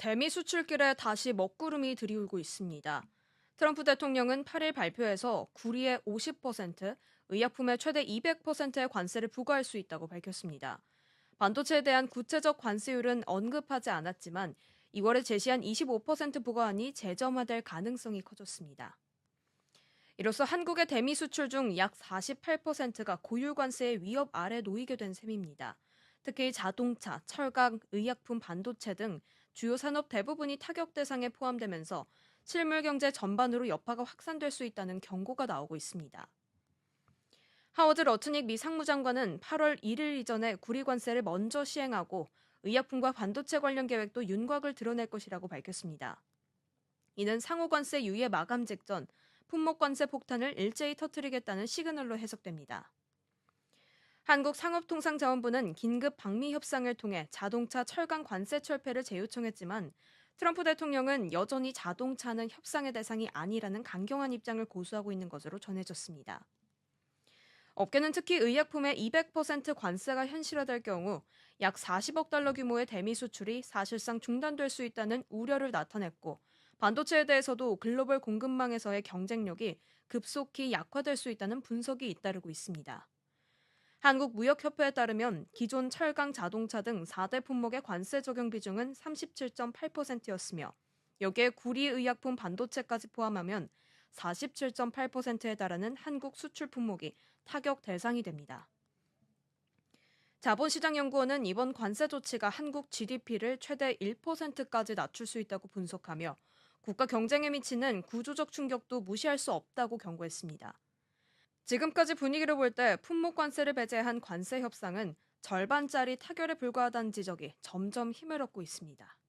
대미 수출길에 다시 먹구름이 들이울고 있습니다. 트럼프 대통령은 8일 발표에서 구리의 50%, 의약품의 최대 200%의 관세를 부과할 수 있다고 밝혔습니다. 반도체에 대한 구체적 관세율은 언급하지 않았지만 2월에 제시한 25% 부과안이 재점화될 가능성이 커졌습니다. 이로써 한국의 대미 수출 중 약 48%가 고율 관세의 위협 아래 놓이게 된 셈입니다. 특히 자동차, 철강, 의약품, 반도체 등 주요 산업 대부분이 타격 대상에 포함되면서 실물 경제 전반으로 여파가 확산될 수 있다는 경고가 나오고 있습니다. 하워드 러트닉 미 상무장관은 8월 1일 이전에 구리 관세를 먼저 시행하고 의약품과 반도체 관련 계획도 윤곽을 드러낼 것이라고 밝혔습니다. 이는 상호 관세 유예 마감 직전 품목 관세 폭탄을 일제히 터뜨리겠다는 시그널로 해석됩니다. 한국상업통상자원부는 긴급 방미 협상을 통해 자동차 철강 관세 철폐를 재요청했지만 트럼프 대통령은 여전히 자동차는 협상의 대상이 아니라는 강경한 입장을 고수하고 있는 것으로 전해졌습니다. 업계는 특히 의약품의 200% 관세가 현실화될 경우 약 40억 달러 규모의 대미 수출이 사실상 중단될 수 있다는 우려를 나타냈고 반도체에 대해서도 글로벌 공급망에서의 경쟁력이 급속히 약화될 수 있다는 분석이 잇따르고 있습니다. 한국무역협회에 따르면 기존 철강 자동차 등 4대 품목의 관세 적용 비중은 37.8%였으며 여기에 구리의약품 반도체까지 포함하면 47.8%에 달하는 한국 수출 품목이 타격 대상이 됩니다. 자본시장연구원은 이번 관세 조치가 한국 GDP를 최대 1%까지 낮출 수 있다고 분석하며 국가 경쟁에 미치는 구조적 충격도 무시할 수 없다고 경고했습니다. 지금까지 분위기를 볼 때 품목 관세를 배제한 관세 협상은 절반짜리 타결에 불과하다는 지적이 점점 힘을 얻고 있습니다.